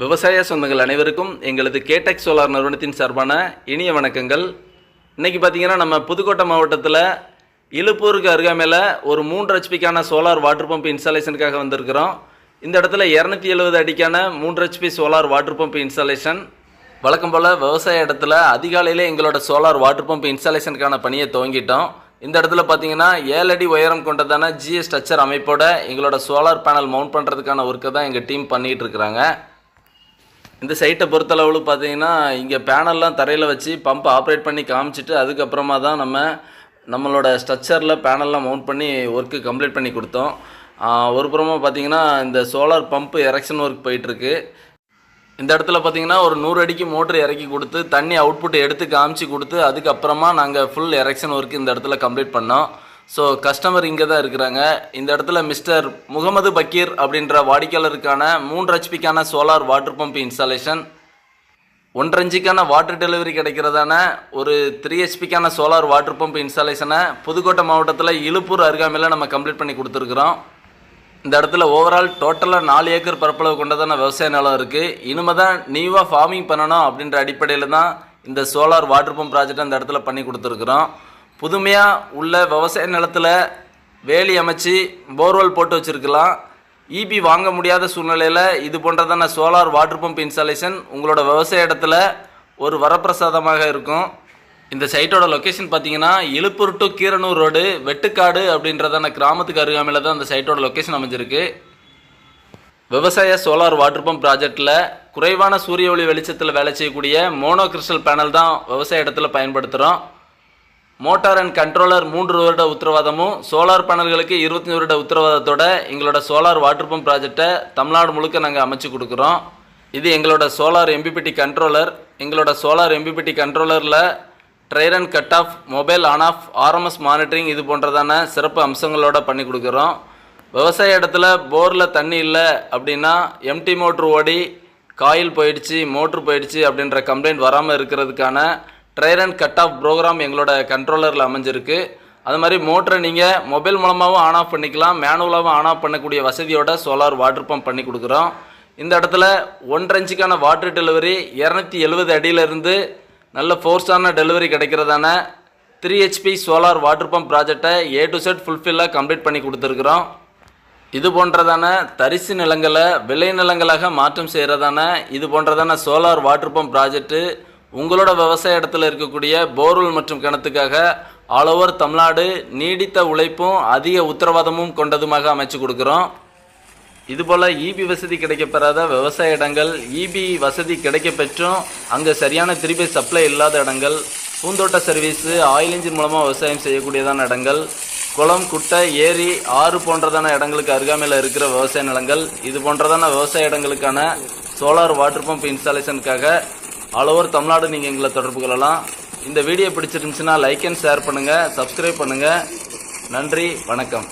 விவசாய சொந்தங்கள் அனைவருக்கும் எங்களது கேடெக் சோலார் நிறுவனத்தின் சார்பான இனிய வணக்கங்கள். இன்றைக்கி பார்த்தீங்கன்னா நம்ம புதுக்கோட்டை மாவட்டத்தில் இழுப்பூருக்கு அருகாமையில் ஒரு மூன்று ஹெச்பிக்கான சோலார் வாட்டர் பம்ப் இன்ஸ்டாலேஷனுக்காக வந்திருக்கிறோம். இந்த இடத்துல இரநூத்தி எழுபது அடிக்கான மூன்று HP solar water pump installation வழக்கம் போல் விவசாய இடத்துல அதிகாலையிலே எங்களோட சோலார் வாட்டர் பம்ப் இன்ஸ்டாலேஷனுக்கான பணியை துவங்கிட்டோம். இந்த இடத்துல பார்த்தீங்கன்னா ஏழு அடி உயரம் கொண்டதான ஜிஎஸ் ஸ்ட்ரக்சர் அமைப்போட எங்களோட சோலார் பேனல் மவுண்ட் பண்ணுறதுக்கான ஒர்க்கை தான் எங்கள் டீம் பண்ணிகிட்டு இருக்கிறாங்க. இந்த சைட்டை பொறுத்தளவில் பார்த்தீங்கன்னா இங்கே பேனல்லாம் தரையில் வச்சு பம்பை ஆப்ரேட் பண்ணி காமிச்சிட்டு அதுக்கப்புறமா தான் நம்ம நம்மளோட ஸ்ட்ரக்சரில் பேனல்லாம் மவுண்ட் பண்ணி ஒர்க்கு கம்ப்ளீட் பண்ணி கொடுத்தோம். ஒரு புறமாக பார்த்தீங்கன்னா இந்த சோலார் பம்ப் எரெக்ஷன் ஒர்க் போயிட்டுருக்கு. இந்த இடத்துல பார்த்தீங்கன்னா ஒரு நூறு அடிக்கு மோட்ரு இறக்கி கொடுத்து தண்ணி அவுட்புட் எடுத்து காமிச்சு கொடுத்து அதுக்கப்புறமா நாங்கள் ஃபுல் எரெக்ஷன் ஒர்க் இந்த இடத்துல கம்ப்ளீட் பண்ணோம். ஸோ கஸ்டமர் இங்கே தான் இருக்கிறாங்க. இந்த இடத்துல மிஸ்டர் முகமது பக்கீர் அப்படின்ற வாடிக்கையாளருக்கான மூன்று ஹெச்பிக்கான சோலார் வாட்டர் பம்ப் இன்ஸ்டாலேஷன் ஒன்றரை இன்ச்சுக்கான வாட்டர் டெலிவரி கிடைக்கிறதான ஒரு த்ரீ ஹெச்பிக்கான சோலார் வாட்டர் பம்ப் இன்ஸ்டாலேஷனை புதுக்கோட்டை மாவட்டத்தில் இழுப்பூர் அருகாமையில் நம்ம கம்ப்ளீட் பண்ணி கொடுத்துருக்குறோம். இந்த இடத்துல ஓவரால் டோட்டலாக நாலு ஏக்கர் பரப்பளவு கொண்டதான விவசாய நிலம் இருக்குது இனிமே தான் நியூவாக ஃபார்மிங் பண்ணணும் அப்படின்ற அடிப்படையில் தான் இந்த சோலார் வாட்டர் பம்ப் ப்ராஜெக்ட் அந்த இடத்துல பண்ணி கொடுத்துருக்குறோம். புதுமையாக உள்ள விவசாய நிலத்தில் வேலி அமைச்சு போர்வெல் போட்டு வச்சுருக்கலாம். இபி வாங்க முடியாத சூழ்நிலையில் இது போன்றதான சோலார் வாட்டர் பம்ப் இன்ஸ்டாலேஷன் உங்களோட விவசாய இடத்துல ஒரு வரப்பிரசாதமாக இருக்கும். இந்த சைட்டோட லொக்கேஷன் பார்த்தீங்கன்னா இலுப்பூர் டு கீரனூர் ரோடு வெட்டுக்காடு அப்படின்றதான கிராமத்துக்கு அருகாமையில் தான் இந்த சைட்டோட லொக்கேஷன் அமைஞ்சிருக்கு. விவசாய சோலார் வாட்டர் பம்ப் ப்ராஜெக்டில் குறைவான சூரிய ஒளி வெளிச்சத்தில் வேலை செய்யக்கூடிய மோனோ கிறிஸ்டல் பேனல் தான் விவசாய இடத்துல பயன்படுத்துகிறோம் மோட்டார் அண்ட் கண்ட்ரோலர் மூன்று வருட உத்தரவாதமும் சோலார் பேனல்களுக்கு இருபத்தஞ்சி வருட உத்தரவாதத்தோட எங்களோட சோலார் வாட்டர் பம்ப் ப்ராஜெக்டை தமிழ்நாடு முழுக்க நாங்கள் அமைச்சு கொடுக்குறோம். இது எங்களோட சோலார் எம்பிபிடி கண்ட்ரோலர். எங்களோட solar MPPT கண்ட்ரோலரில் dryer and cut off mobile on off RMS monitoring இது போன்றதான சிறப்பு அம்சங்களோட பண்ணி கொடுக்குறோம். விவசாய இடத்துல போரில் தண்ணி இல்லை அப்படின்னா எம்டி மோட்ரு ஓடி காயில் போயிடுச்சு மோட்ரு போயிடுச்சு அப்படின்ற கம்ப்ளைண்ட் வராமல் இருக்கிறதுக்கான dryer and cut off program எங்களோட கண்ட்ரோலரில் அமைஞ்சிருக்கு. அது மாதிரி மோட்டரை நீங்கள் மொபைல் மூலமாகவும் ஆன் ஆஃப் பண்ணிக்கலாம். மேனுவலாகவும் ஆன் ஆஃப் பண்ணக்கூடிய வசதியோட சோலார் வாட்டர் பம்ப் பண்ணி கொடுக்குறோம். இந்த இடத்துல ஒன்றரை இன்ச்சுக்கான வாட்டர் டெலிவரி இரநூத்தி எழுபது அடியிலிருந்து நல்ல ஃபோர்ஸான delivery கிடைக்கிறதான three HP solar water pump ப்ராஜெக்டை ஏ டு செட் ஃபுல்ஃபில்லாக கம்ப்ளீட் பண்ணி கொடுத்துருக்குறோம். இது போன்றதான தரிசு நிலங்களை விளை நிலங்களாக மாற்றம் செய்கிறதான இது போன்றதான சோலார் வாட்டர் பம்ப் ப்ராஜெக்ட்டு உங்களோட விவசாய இடத்துல இருக்கக்கூடிய போர்வெல் மற்றும் கிணத்துக்காக ஆல் ஓவர் தமிழ்நாடு நீடித்த உழைப்பும் அதிக உத்தரவாதமும் கொண்டதுமாக அமைச்சு கொடுக்குறோம். இதுபோல் இபி வசதி கிடைக்கப்பெறாத விவசாய இடங்கள் இபி வசதி கிடைக்கப்பெற்றும் அங்கே சரியான திருப்பி சப்ளை இல்லாத இடங்கள் பூந்தோட்ட சர்வீஸு ஆயில் இன்ஜின் மூலமாக விவசாயம் செய்யக்கூடியதான இடங்கள் குளம் குட்டை ஏரி ஆறு போன்றதான இடங்களுக்கு அருகாமையில் இருக்கிற விவசாய நிலங்கள் இது போன்றதான விவசாய இடங்களுக்கான சோலார் வாட்டர் பம்ப் இன்ஸ்டாலேஷனுக்காக ஆல் ஓவர் தமிழ்நாடு நீங்கள் எங்களை தொடர்பு கொள்ளலாம். இந்த வீடியோ பிடிச்சிருந்துச்சுன்னா லைக் அண்ட் ஷேர் பண்ணுங்கள் சப்ஸ்கிரைப் பண்ணுங்கள் நன்றி வணக்கம்.